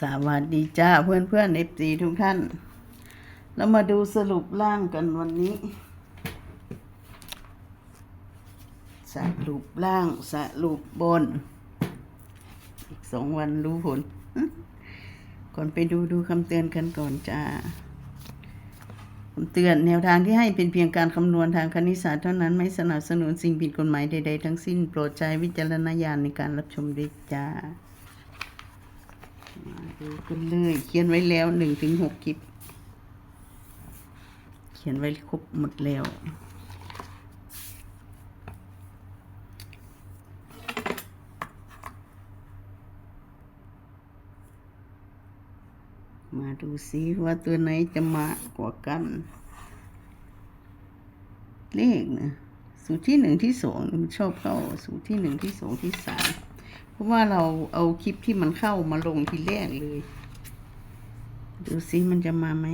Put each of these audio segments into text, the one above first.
สวัสดีจ้าเพื่อนเพื่อนเอฟซีทุกท่าน แล้วมาดูสรุปร่างกันวันนี้ สรุปร่างสรุปบน อีกสองวันรู้ผล ก่อนไปดูดูคำเตือนกันก่อนจ้าคำเตือนแนวทางที่ให้เป็นเพียงการคำนวณทางคณิตศาสตร์เท่านั้นไม่สนับสนุนสิ่งผิดกฎหมายใดๆทั้งสิ้น โปรดใช้วิจารณญาณในการรับชมด้วยจ้า มาดูกันเลย เขียนไว้แล้วหนึ่งถึงหกคลิป เขียนไว้ครบหมดแล้วมาดูซิว่าตัวไหนจะมากว่ากัน เลขนะ สูตรที่หนึ่งที่สองมันชอบเข้า สูตรที่หนึ่งที่สองที่สาม ราะว่าเราเอาคลิปที่มันเข้ามาลงทีแรกเลย ดูซิมันจะมาไหม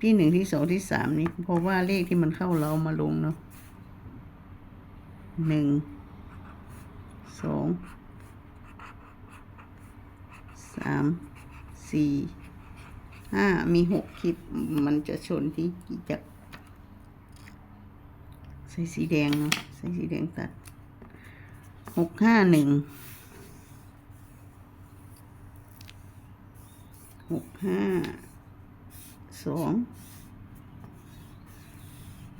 ที่หนึ่งที่สองที่สามนี่เพราะว่าเลขที่มันเข้าเรามาลงเนาะหนึ่งสองสามสี่ห้ามีหกคลิปมันจะชนที่จักใส่สีแดงเนาะใส่สีแดงตัด หกห้าหนึ่งหกห้าสอง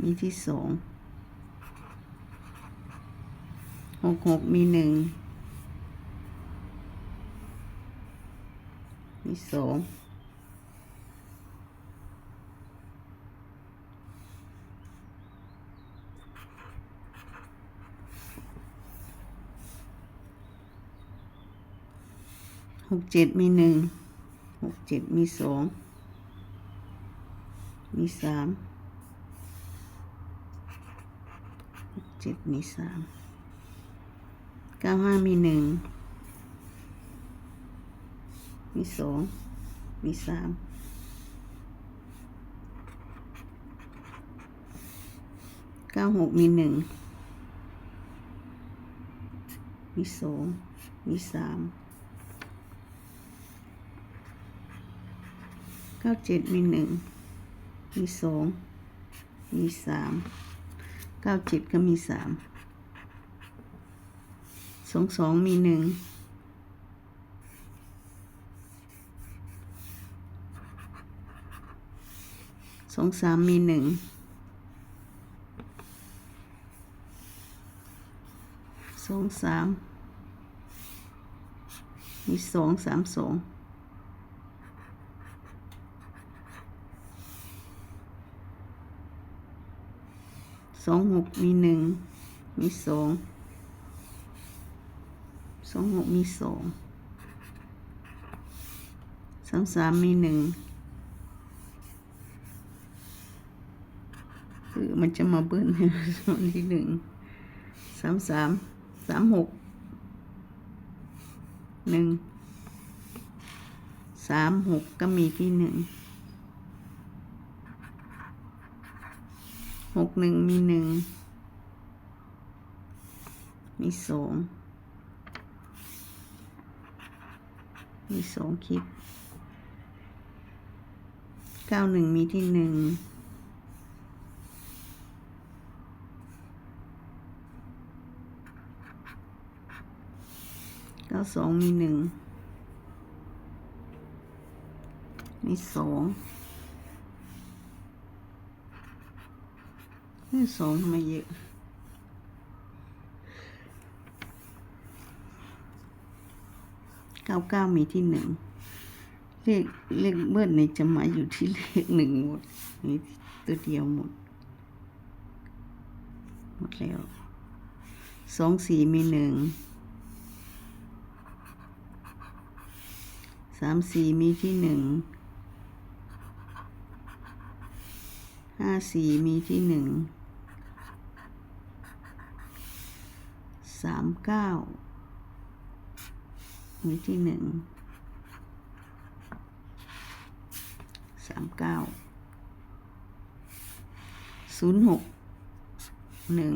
มีที่สองหกหกมีหนึ่งมีสอง หกเจ็ดมีหนึ่งหกเจ็ดมีสองมีสามหกเจ็ดมีสามเก้าห้ามีหนึ่งมีสองมีสามเก้าหกมีหนึ่งมีสองมีสาม ก้าเจ็ดมีหนึ่งมีสองมีสามเก้าเจ็ดก็มีสามสองสองมีหนึ่งสองสามมีหนึ่งสองสามมีสองสามสอง สองหกมีหนึ่งมีสองสองหกมีสองสามสามมีหนึ่งคือมันจะมาเบิ้ลในส่วนที่หนึ่งสามสามสามหกหนึ่งสามหกก็มีที่หนึ่ง หกหนึ่งมีหนึ่ง มีสอง มีสองคลิปเก้าหนึ่งมีที่หนึ่งเก้าสองมีหนึ่ง มีสอง สองทำไมเยอะเก้าเก้ามีที่หนึ่งเลขเลขเบิ้ลในจะมาอยู่ที่เลขหนึ่งหมดนี่ตัวเดียวหมด หมดแล้วสองสี่มีหนึ่งสามสี่มีที่หนึ่งห้าสี่มีที่หนึ่ง สามเก้าวิที่หนึ่งสามเก้าศูนย์หกหนึ่ง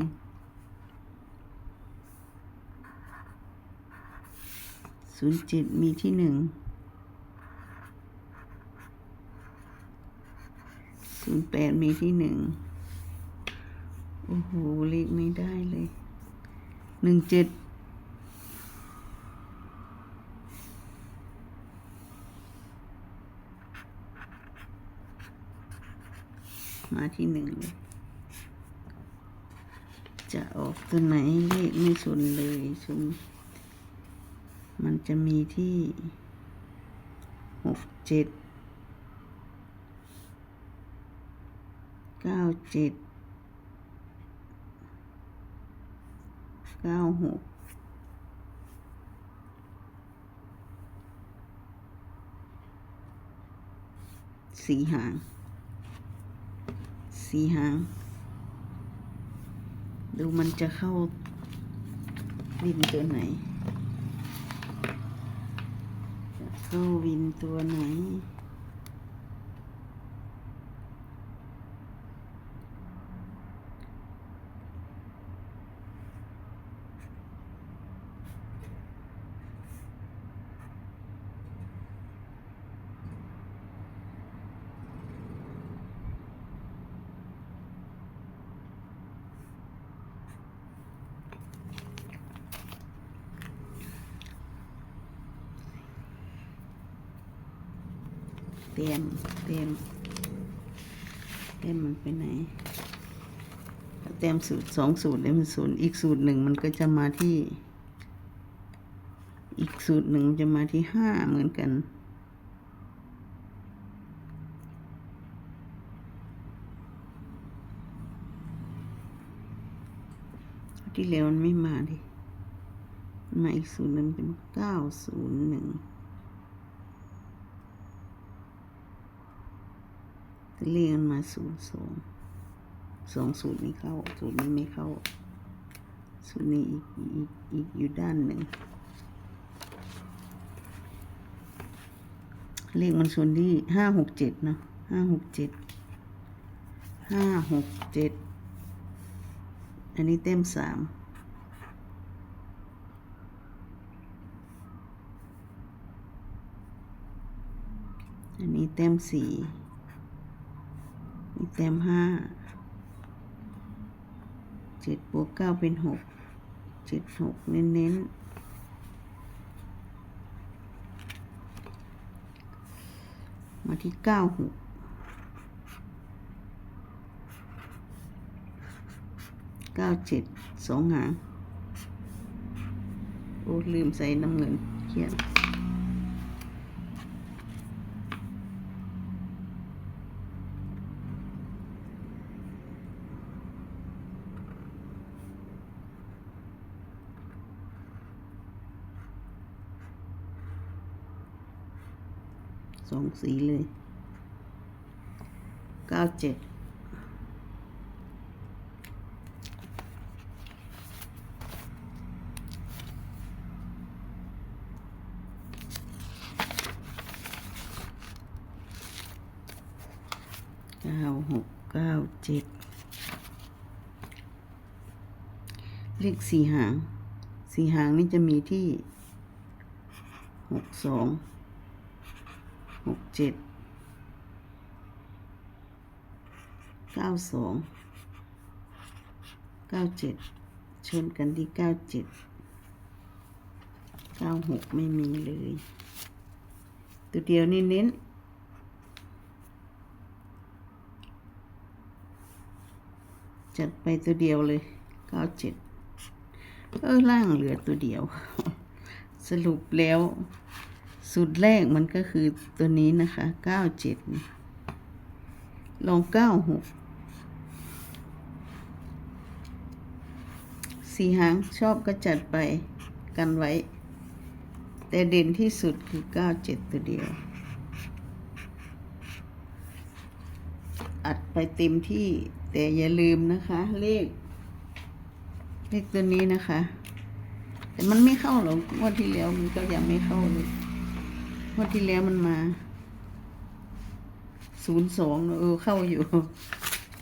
ศูนย์เจ็ดมีที่หนึ่งศูนย์แปดมีที่หนึ่งโอ้โหเลขไม่ได้เลย หนึ่งเจ็ดมาที่หนึ่งเลยจะออกตัวไหนเลขไม่ชนเลยชนมันจะมีที่หกเจ็ดเก้าเจ็ด เก้าหกสี่หาง สี่หาง ดูมันจะเข้าวินตัวไหนจะเข้าวินตัวไหน เตรียมเตรียมเตรียมมันไปไหนเตรียมสูตรสองสูตรเลยมันสูตรอีกสูตรหนึ่งมันก็จะมาที่ อีกสูตรหนึ่งจะมาที่ห้าเหมือนกันที่แล้วมันไม่มาดิมาอีกศูนย์หนึ่งเป็นเก้าศูนย์หนึ่ง เลขมันมาศูนย์สองสองศูนย์นี้เข้าศูนย์นี้ไม่เข้าศูนย์นี้อีกอีกอีกอยู่ด้านหนึ่งเลขมันส่วนที่ห้าหกเจ็ดเนาะห้าหกเจ็ดห้าหกเจ็ดอันนี้เต็มสามอันนี้เต็มสี่ มีแต้มห้าเจ็ดบวกเก้าเป็นหกเจ็ดหกเน้นเน้นมาที่เก้าหกเก้าเจ็ดสองหางโอ้ลืมใส่น้ำเงินเขียน สองสีเลยเก้าเจ็ดเก้าหกเก้าเจ็ดเลขสี่หาง สี่หางนี่จะมีที่หกสอง เจ็ดเก้าสองเก้าเจ็ดชนกันที่เก้าเจ็ดเก้าหกไม่มีเลย ตัวเดียวนี่เน้นจัดไปตัวเดียวเลยเก้าเจ็ดเออล่างเหลือตัวเดียว สรุปแล้ว สูตรแรกมันก็คือตัวนี้นะคะเก้าเจ็ดลองเก้าหกสี่หางชอบก็จัดไปกันไว้ แต่เด่นที่สุดคือเก้าเจ็ดตัวเดียว อัดไปเต็มที่แต่อย่าลืมนะคะ เลข เลขตัวนี้นะคะ แต่มันไม่เข้าหรอกงวดที่แล้วมันก็ยังไม่เข้าเลย วดที่แล้วมันมา ศูนย์สองเออเข้าอยู่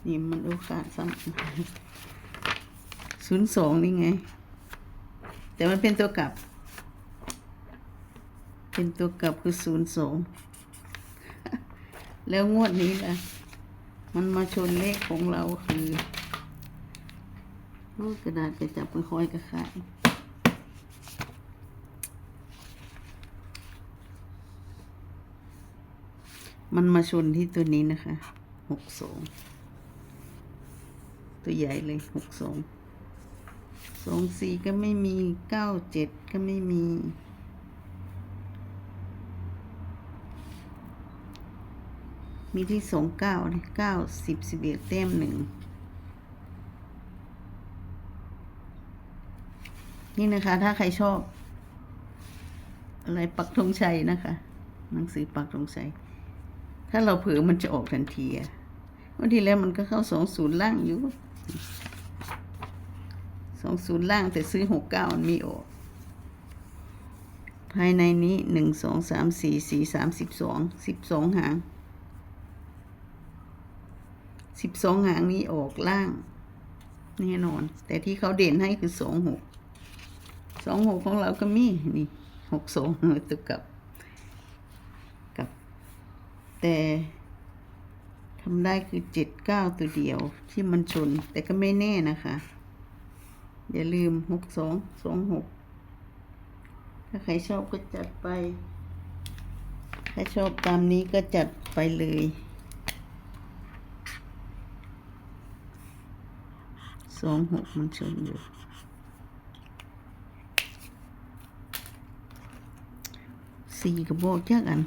นี่มันโอกาสซ้ำศูนย์สองนี่ไง แต่มันเป็นตัวกลับ เป็นตัวกลับคือศูนย์สองแล้วงวดนี้ล่ะ มันมาชนเลขของเราคือโอ้กระดาษไปจับค่อยๆกระขาย มันมาชนที่ตัวนี้นะคะหกสองตัวใหญ่เลยหกสองสองสี่ก็ไม่มีเก้าเจ็ดก็ไม่มีมีที่สองเก้าเก้าสิบสิบเอ็ดแต้มหนึ่งนี่นะคะ ถ้าใครชอบ อะไรปักธงชัยนะคะ หนังสือปักธงชัย ถ้าเราเผลอมันจะออกทันทีอะวันที่แล้วมันก็เข้าสองศูนย์ล่างอยู่สองศูนย์ล่างแต่ซื้อหกเก้ามันมีออก ภายในนี้หนึ่งสองสามสี่สี่สามสิบสองสิบสองหางสิบสองหางนี้ออกล่าง แน่นอน แต่ที่เขาเด่นให้คือสองหกสองหกของเราก็มี นี่หกสองตัวกับกับ แต่ทำได้คือเจ็ดเก้าตัวเดียวที่มันชน แต่ก็ไม่แน่นะคะ อย่าลืมหกสองสองหกถ้าใครชอบก็จัดไป ถ้าชอบตามนี้ก็จัดไปเลย สองหกมันชนอยู่ สี่กระบอกจักอัน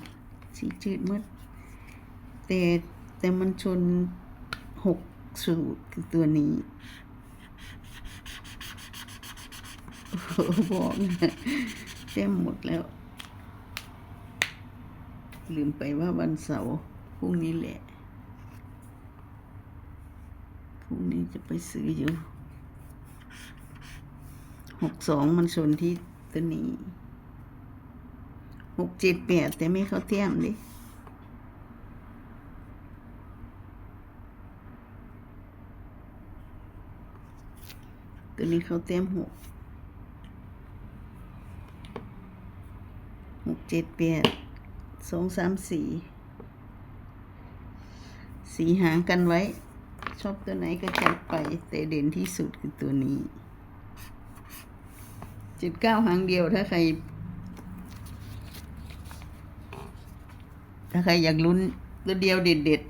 สีจืดหมด แต่แต่มันชนหกสูตรตัวนี้โอ้โหบอกนะเต็มหมดแล้ว ลืมไปว่าวันเสาร์พรุ่งนี้แหละพรุ่งนี้จะไปซื้ออยู่หกสองมันชนที่ตัวนี้หกเจ็ดแปดแต่ไม่เข้าเทียมดิ ตัวนี้เขาเต็มหกหกเจ็ดแปดสองสามสี่สีหางกันไว้ ชอบตัวไหนก็จัดไป แต่เด่นที่สุดคือตัวนี้เจ็ดเก้าหางเดียวถ้าใคร ถ้าใครอยากลุ้นตัวเดียวเด็ดเด็ด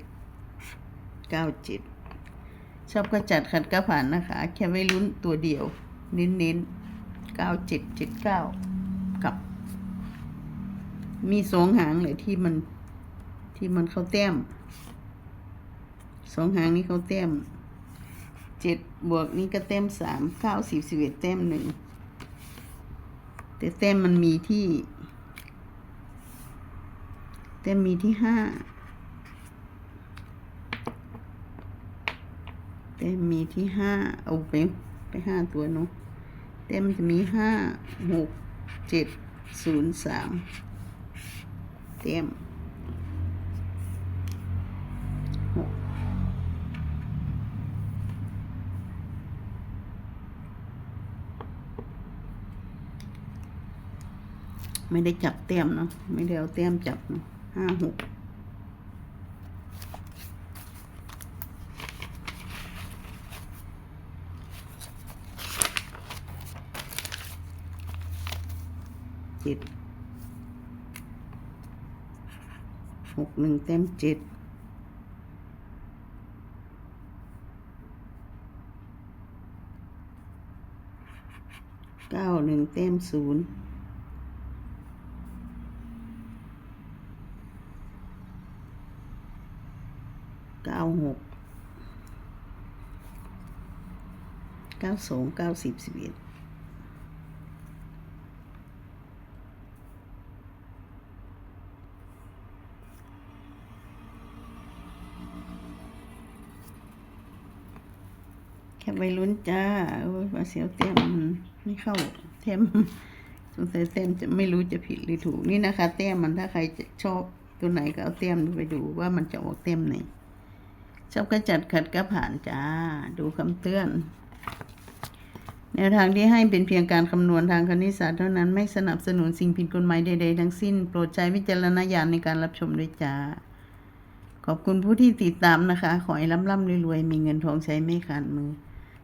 เก้าเจ็ด ชอบก็จัดขัดก็ผ่านนะคะ แค่ไม่ลุ้นตัวเดียว เน้นเน้นเก้าเจ็ดเจ็ดเก้ากับ มีสองหางเลยที่มันที่มันเข้าแต้มสองหางนี้เขาแต้มเจ็ดบวกนี้ก็แต้มสามเก้าสิบสิบเอ็ดแต้มหนึ่งแต่แต้มมันมีที่ แต้มมีที่ห้า แต้มมีที่ห้าเอาไปไปห้าตัวเนาะแต้มจะมีห้าหกเจ็ดศูนย์สามแต้มหกไม่ได้จับแต้มเนาะไม่ได้เอาแต้มจับเนาะห้าหก จ็ดหกหนึ่งแต้มเจ็ดเก้าหนึ่งแต้มศูนย์เก้าหกเก้าสองเก้าสิบสิบเอ็ด ไปลุ้นจ้าโอ้ยมาเสียวเต็มไม่เข้าเต็มสงสัยเต็มจะไม่รู้จะผิดหรือถูกนี่นะคะเต็มมันถ้าใครจะชอบตัวไหนก็เอาเต็มไปดูว่ามันจะออกเต็มไหนชอบก็จัดขัดก็ผ่านจ้า ดูคำเตือน แนวทางที่ให้เป็นเพียงการคำนวณทางคณิตศาสตร์เท่านั้นไม่สนับสนุนสิ่งผิดกฎหมายใดๆทั้งสิ้น โปรดใช้วิจารณญาณในการรับชมด้วยจ้า ขอบคุณผู้ที่ติดตามนะคะ ขอให้ร่ำร่ำรวยๆมีเงินทองใช้ไม่ขาดมือ